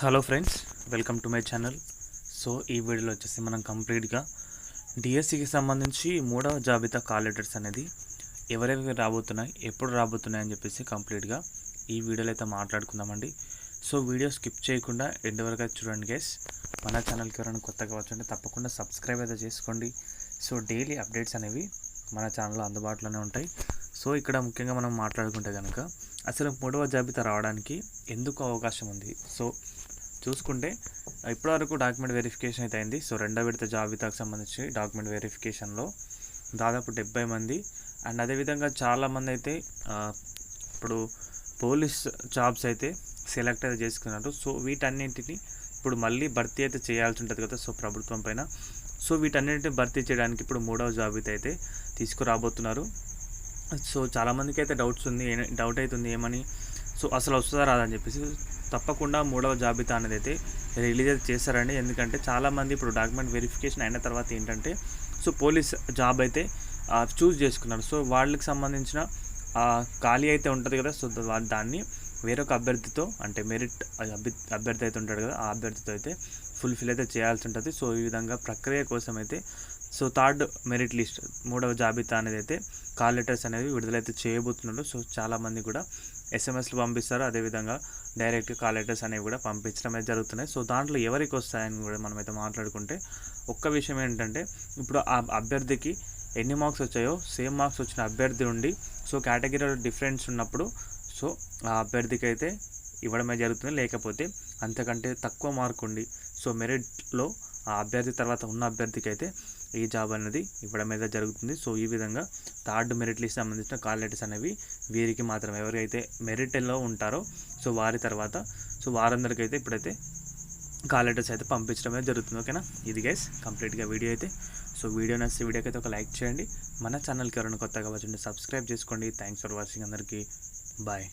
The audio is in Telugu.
Hello friends welcome to my channel so ఈ వీడియోలో వచ్చేసి మనం కంప్లీట్గా డిఎస్సికి సంబంధించి మూడవ జాబితా కాల్ లెటర్స్ అనేది ఎవరెవరికి రాబోతున్నాయి ఎప్పుడు రాబోతున్నాయి అని చెప్పేసి కంప్లీట్గా ఈ వీడియోలో అయితే మాట్లాడుకుందామండి. సో వీడియో స్కిప్ చేయకుండా ఎండ్ వరకు అయితే చూడండి గైస్ మన ఛానల్కి ఎవరైనా కొత్తగా వచ్చండి తప్పకుండా సబ్స్క్రైబ్ అయితే చేసుకోండి. సో డైలీ అప్డేట్స్ అనేవి మన ఛానల్లో అందుబాటులోనే ఉంటాయి. సో ఇక్కడ ముఖ్యంగా మనం మాట్లాడుకుంటే కనుక అసలు మూడవ జాబితా రావడానికి ఎందుకు అవకాశం ఉంది? సో చూసుకుంటే ఇప్పటివరకు డాక్యుమెంట్ వెరిఫికేషన్ అయితే అయింది. సో రెండో విడత జాబితాకు సంబంధించి డాక్యుమెంట్ వెరిఫికేషన్లో దాదాపు డెబ్బై మంది. అండ్ అదేవిధంగా చాలామంది అయితే ఇప్పుడు పోలీస్ జాబ్స్ అయితే సెలెక్ట్ అయితే చేసుకున్నారు. సో వీటన్నింటిని ఇప్పుడు మళ్ళీ భర్తీ అయితే చేయాల్సి ఉంటుంది కదా సో ప్రభుత్వం పైన. సో వీటన్నింటిని భర్తీ చేయడానికి ఇప్పుడు మూడవ జాబితా అయితే తీసుకురాబోతున్నారు. సో చాలామందికి అయితే డౌట్స్ ఉంది డౌట్ అవుతుంది ఏమని. సో అసలు వస్తుందా రాదని చెప్పేసి తప్పకుండా మూడవ జాబితా అనేది అయితే రిలీజ్ అయితే చేస్తారండి ఎందుకంటే చాలామంది ఇప్పుడు డాక్యుమెంట్ వెరిఫికేషన్ అయిన తర్వాత ఏంటంటే సో పోలీస్ జాబ్ అయితే చూస్ చేసుకున్నారు. సో వాళ్ళకి సంబంధించిన ఖాళీ అయితే ఉంటుంది కదా సో దాన్ని వేరొక అభ్యర్థితో అంటే మెరిట్ అభ్య అభ్యర్థి అయితే ఉంటాడు కదా ఆ అభ్యర్థితో అయితే ఫుల్ఫిల్ అయితే చేయాల్సి ఉంటుంది. సో ఈ విధంగా ప్రక్రియ కోసం అయితే సో థర్డ్ మెరిట్ లిస్ట్ మూడవ జాబితా అనేది అయితే కాల్ లెటర్స్ అనేవి విడుదలైతే చేయబోతున్నారు. సో చాలామంది కూడా ఎస్ఎంఎస్లు పంపిస్తారు అదేవిధంగా డైరెక్ట్ కాల్ లెటర్స్ అనేవి కూడా పంపించడమే జరుగుతున్నాయి. సో దాంట్లో ఎవరికి వస్తాయని కూడా మనమైతే మాట్లాడుకుంటే ఒక్క విషయం ఏంటంటే ఇప్పుడు ఆ అభ్యర్థికి ఎన్ని మార్క్స్ వచ్చాయో సేమ్ మార్క్స్ వచ్చిన అభ్యర్థి ఉండి సో కేటగిరీలో డిఫరెన్స్ ఉన్నప్పుడు సో ఆ అభ్యర్థికి అయితే ఇవ్వడమే జరుగుతుంది. లేకపోతే అంతకంటే తక్కువ మార్క్ ఉండి సో మెరిట్లో ఆ అభ్యర్థి తర్వాత ఉన్న అభ్యర్థికి అయితే ఈ జాబ్ అనేది ఇవ్వడం అయితే జరుగుతుంది. సో ఈ విధంగా థర్డ్ మెరిట్ లిస్ట్ సంబంధించిన కాల్ లెటర్స్ అనేవి వీరికి మాత్రం ఎవరైతే మెరిట్లో ఉంటారో సో వారి తర్వాత సో వారందరికీ అయితే ఇప్పుడైతే కాల్ లెటర్స్ అయితే పంపించడం అయితే జరుగుతుంది. ఓకేనా? ఇది గైస్ కంప్లీట్గా వీడియో అయితే. సో వీడియో నచ్చితే వీడియోకి అయితే ఒక లైక్ చేయండి. మన ఛానల్కి ఎవరైనా కొత్తగా వచ్చండి సబ్స్క్రైబ్ చేసుకోండి. థ్యాంక్స్ ఫర్ వాచింగ్ అందరికీ. బాయ్.